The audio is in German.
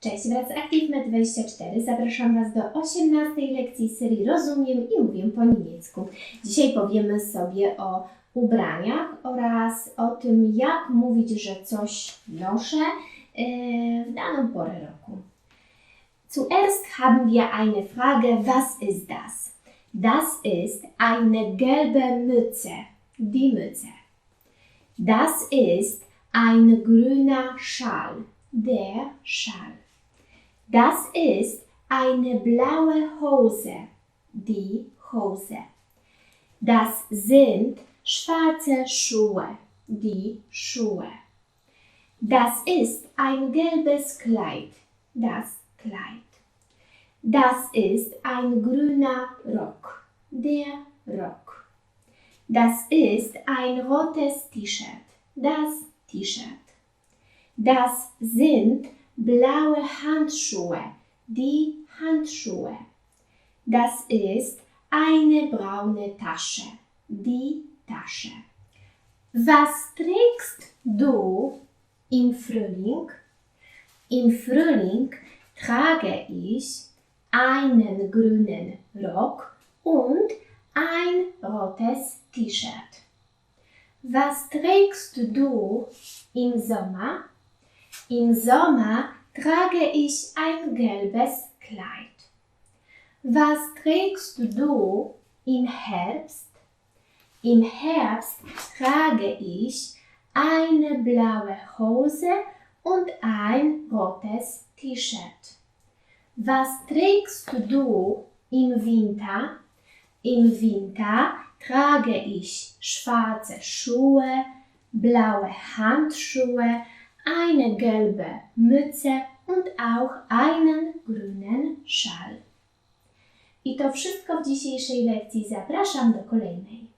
Cześć, wraz z ActiveMed24 zapraszam Was do 18 lekcji serii Rozumiem i mówię po niemiecku. Dzisiaj powiemy sobie o ubraniach oraz o tym, jak mówić, że coś noszę yy, w daną porę roku. Zuerst haben wir eine Frage, was ist das? Das ist eine gelbe Mütze, die Mütze. Das ist ein grüner Schal, der Schal. Das ist eine blaue Hose, die Hose. Das sind schwarze Schuhe, die Schuhe. Das ist ein gelbes Kleid, das Kleid. Das ist ein grüner Rock, der Rock. Das ist ein rotes T-Shirt, das T-Shirt. Das sind blaue Handschuhe, die Handschuhe. Das ist eine braune Tasche, die Tasche. Was trägst du im Frühling? Im Frühling trage ich einen grünen Rock und ein rotes T-Shirt. Was trägst du im Sommer? Im Sommer trage ich ein gelbes Kleid. Was trägst du im Herbst? Im Herbst trage ich eine blaue Hose und ein rotes T-Shirt. Was trägst du im Winter? Im Winter trage ich schwarze Schuhe, blaue Handschuhe, eine gelbe Mütze und auch einen grünen Schal. I to wszystko w dzisiejszej lekcji. Zapraszam do kolejnej.